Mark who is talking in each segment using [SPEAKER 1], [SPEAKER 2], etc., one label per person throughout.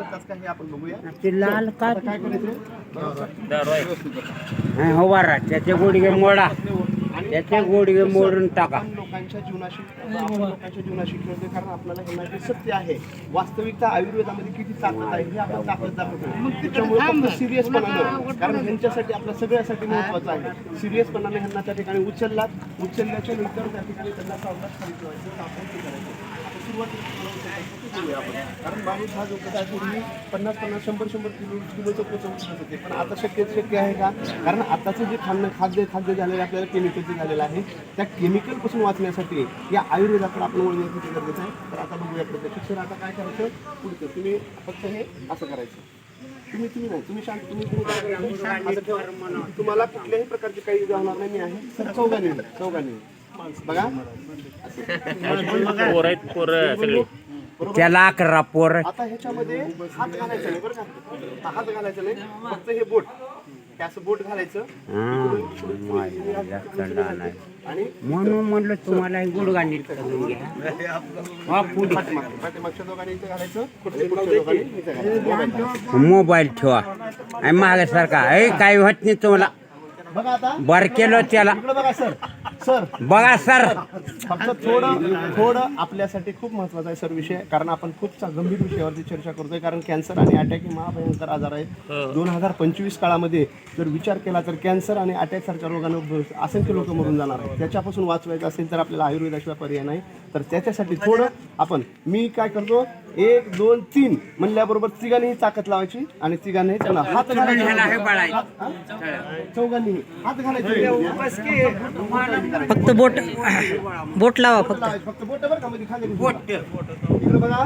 [SPEAKER 1] उचलताच का हे आपण बघूया.
[SPEAKER 2] ते लाल का
[SPEAKER 1] काय करायचं?
[SPEAKER 2] हा, हो बारा त्याचे गुडघे मोडा. त्याचे गुडघे मोडून टाका.
[SPEAKER 1] लोकांच्या जीवनाशी लोकांच्या जीवनाशी खेळतोय कारण आपल्याला हे माहिती सत्य आहे. वास्तविकता आयुर्वेदामध्ये किती ताकद आहे हे आपण ताकद दाखवतो त्याच्यामुळे फक्त सिरियसपणानं कारण ह्यांच्यासाठी आपल्या सगळ्यासाठी महत्वाचं आहे. सिरियसपणाने ह्यांना त्या ठिकाणी उचललात. उचलल्याच्या नंतर त्या ठिकाणी त्यांना सावकाश खाली ठेवायचं तर आपण ते करायचं. कारण माणूस हा जो कसा पूर्वी पन्नास पन्नास शंभर शंभर किलो किलोचं पोचवून होते पण आता शक्य शक्य आहे का कारण आताचं जे खाणं खाद्य खाद्य झालेलं आपल्याला केमिकलचं झालेलं आहे त्या केमिकलपासून वाचण्यासाठी या आयुर्वेदाकडे आपण वळणं किती गरजेचं आहे तर आता बघूया प्रत्यक्ष सर आता काय करायचं पुढचं तुम्ही फक्त हे असं करायचं तुम्ही तुम्ही नाही तुम्ही शांत तुम्ही तुम्ही तुम्हाला कुठल्याही प्रकारची काही जाणार नाही मी आहे सर चौघाने चौघाने बघा.
[SPEAKER 3] पोर आहेत पोर सगळे.
[SPEAKER 2] त्याला अकरा पोर.
[SPEAKER 1] आता ह्याच्यामध्ये हात घालायचा नाही बरं का? हात घालायचा नाही फक्त हे बोट. हे असं बोट घालायचं. आणि
[SPEAKER 2] म्हणून म्हणलं तुम्हाला हे गुडघा नीट करून हा,
[SPEAKER 1] पाठीमागच्या दोघांनी इथे घालायचं
[SPEAKER 2] मोबाईल ठेवा. आणि मागासारखा ए काही होत नाही तुम्हाला.
[SPEAKER 1] बघा आता.
[SPEAKER 2] बर केलं त्याला.
[SPEAKER 1] इकडे बघा सर. सर.
[SPEAKER 2] बघा सर.
[SPEAKER 1] फक्त थोडं थोडं आपल्यासाठी खूप महत्त्वाचा आहे सर विषय. कारण आपण खूप गंभीर विषयावरती चर्चा करतोय. कारण कॅन्सर आणि अटॅक हे महाभयंकर आजार आहेत. दोन हजार पंचवीस काळामध्ये जर विचार केला तर कॅन्सर आणि अटॅक सारख्या रोगानं असंख्य लोक मरून जाणार आहेत. त्याच्यापासून वाचवायचं असेल तर आपल्याला आयुर्वेदाशिवाय पर्याय नाही. तर त्याच्यासाठी थोडं आपण मी काय करतो? एक दोन तीन म्हणल्याबरोबर तिघांनीही ताकद लावायची आणि तिघांनी त्यांना हात
[SPEAKER 2] हे
[SPEAKER 1] घालायचे.
[SPEAKER 2] बाळायचं.
[SPEAKER 1] चौघांनी हात घालायचे.
[SPEAKER 4] फक्त बोट बोट लावा फक्त.
[SPEAKER 1] फक्त बोट बरं का मध्ये खाली इकडे बघा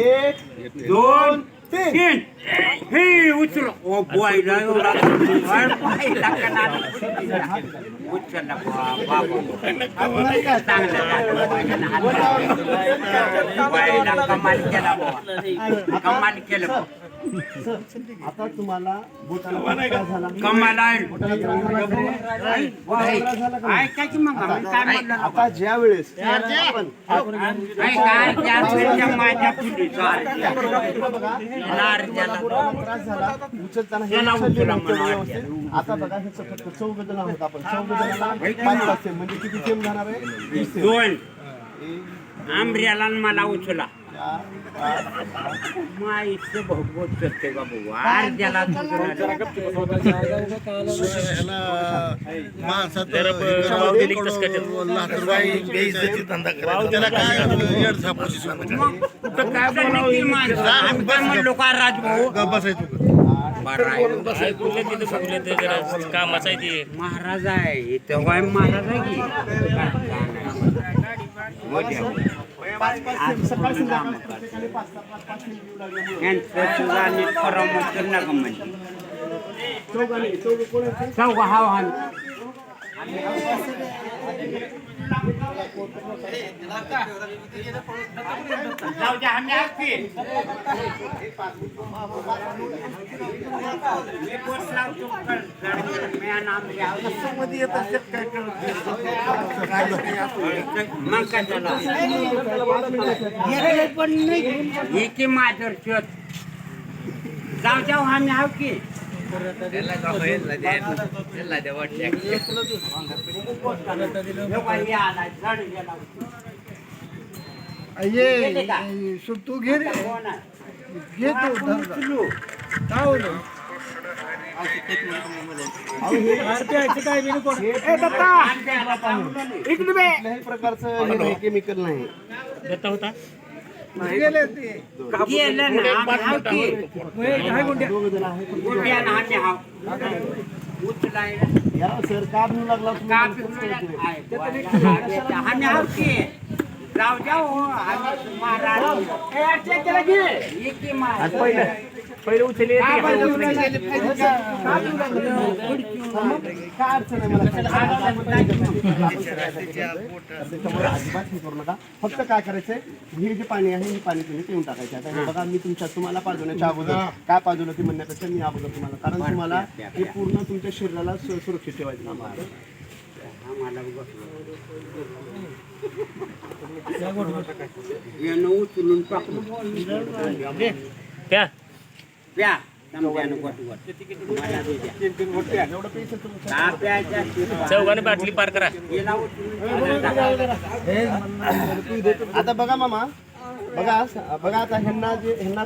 [SPEAKER 1] एक दोन तीन
[SPEAKER 2] हे उचल ओ कमाल केला कमाल केलं.
[SPEAKER 1] आता तुम्हाला? आता ज्या वेळेस बघा हे. आता बघा ह्याचं फक्त चौघ जण आहोत आपण. चौघ जणांना म्हणजे किती सेम जाणार आहे
[SPEAKER 2] आंब्र्याला मला उचला.
[SPEAKER 1] चार, पाच,
[SPEAKER 2] करते वार ज्याला कुठं काय बोलावं काय राजभाऊ
[SPEAKER 3] कामाचं आहे ते
[SPEAKER 2] महाराज आहे तेव्हा महाराज आहे की? यांचं सुद्धा नीट परामर्श नका म्हणजे
[SPEAKER 1] चौघ
[SPEAKER 2] हा जाऊ द्या आम्ही आहोत मी लावतो मग काय झालं? हे की माझ्यावर जाऊ जाऊ आम्ही आहोत की का?
[SPEAKER 5] तू घे रे? घे तू. काय होलं
[SPEAKER 1] प्रकारचं हे केमिकल नाही
[SPEAKER 3] देता होता
[SPEAKER 1] सर का म्हणू लागला तुम्ही?
[SPEAKER 2] का पिकवलं? आहे, बोलायला. आम्ही आहोत की. जाऊ. जाऊ हो, आम्ही महाराज.
[SPEAKER 3] पहिले उचलले
[SPEAKER 1] मला अजिबात हे करू नका फक्त काय करायचंय हे जे पाणी आहे हे पाणी तुम्ही पिऊन टाकायचे आता हे बघा मी तुमच्या तुम्हाला पाजवण्याच्या अगोदर काय पाजवलं ते म्हणण्यापेक्षा मी अगोदर तुम्हाला कारण तुम्हाला हे. पूर्ण तुमच्या शरीराला सुरक्षित ठेवायचं आहे.
[SPEAKER 2] आम्हाला यानं उचलून प्या चमच्यानं गोट-गोट. मला दे द्या.
[SPEAKER 1] एवढं पैसे तुमचं.
[SPEAKER 2] चहा प्यायच्या शिरवा.
[SPEAKER 3] चौघाने बाटली पार करा.
[SPEAKER 1] आता बघा मामा. बघा बघा आता ह्यांना जे ह्यांना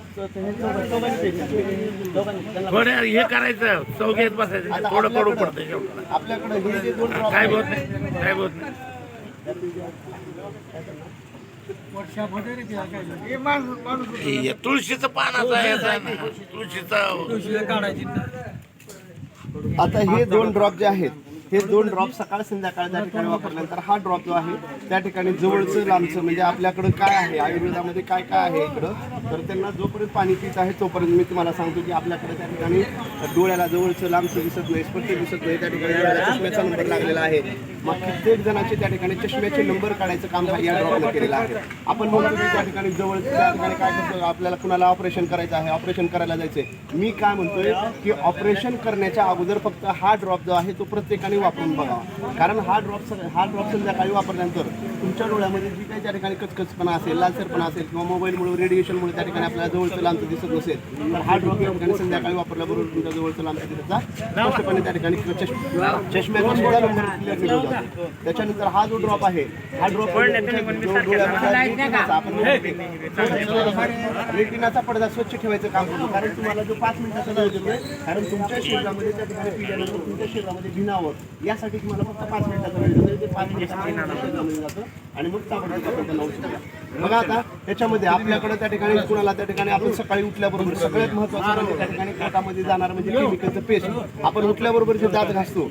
[SPEAKER 6] थोडं हे करायचं. चौघेत बसायचं. थोडं
[SPEAKER 1] आपल्याकडं-
[SPEAKER 6] पडतं.
[SPEAKER 1] आपल्याकडे हे जे दोन drop
[SPEAKER 6] काय होत नाही. काय होत नाही.
[SPEAKER 5] हे
[SPEAKER 6] तुळशीचं पानाचं आहे ना. तुळशीचं.
[SPEAKER 1] आता हे दोन ड्रॉप जे आहेत हे दोन ड्रॉप सकाळ संध्याकाळ त्या ठिकाणी वापरल्यानंतर हा ड्रॉप जो आहे त्या ठिकाणी जवळचं लांबचं म्हणजे आपल्याकडं काय आहे? आयुर्वेदामध्ये काय काय आहे इकडं? तर त्यांना जोपर्यंत पाणी पित आहे तोपर्यंत मी तुम्हाला सांगतो की आपल्याकडे त्या ठिकाणी डोळ्याला जवळचं लांबचं दिसत नाही स्पष्ट दिसत नाही. त्या ठिकाणी डोळ्याला चष्म्याचा नंबर लागलेला आहे. मग कित्येक जणांचे त्या ठिकाणी चष्म्याचे नंबर काढायचं काम हा या ड्रॉपनं केलेलं आहे. आपण म्हणतो की त्या ठिकाणी जवळ त्या ठिकाणी काय करतो? आपल्याला कुणाला ऑपरेशन करायचं आहे? ऑपरेशन करायला जायचंय. मी काय म्हणतोय की ऑपरेशन करण्याच्या अगोदर फक्त हा ड्रॉप जो आहे तो प्रत्येकाने वापरून बघा. कारण हा ड्रॉप हा ड्रॉप संध्याकाळी वापरल्यानंतर तुमच्या डोळ्यामध्ये जी काही त्या ठिकाणी कचकचपणा असेल लालसरपणा असेल किंवा मोबाईलमुळे रेडिएशनमुळे त्या ठिकाणी आपल्याला जवळचं लांबचं दिसत नसेल तर हा ड्रॉप या ठिकाणी संध्याकाळी वापरल्याबरोबर तुमच्या जवळचं लांबचं दिसता स्पष्टपणे त्या ठिकाणी चष्मा चष्म्याचा सुद्धा नंबर निघून जातो. त्याच्यानंतर हा जो ड्रॉप आहे हा ड्रॉप आपण रेटिनाचा पडदा स्वच्छ ठेवायचं काम करतो कारण तुम्हाला जो पाच मिनिटाचा वेळ देतोय कारण तुमच्या शरीरामध्ये त्या ठिकाणी पिल्यानंतर तुमच्या शरीरामध्ये भिनावं यासाठी तुम्हाला फक्त पाच मिनिटाचा वेळ देतोय. ते पाच शरीरामध्ये जातं. आणि मग ताबडतोब बघा आता त्याच्यामध्ये आपल्याकडे त्या ठिकाणी कुणाला त्या ठिकाणी आपण सकाळी उठल्याबरोबर सगळ्यात महत्वाचं म्हणजे त्या ठिकाणी पोटामध्ये जाणार म्हणजे केमिकलचं पेस्ट आपण उठल्याबरोबर जे दात घासतो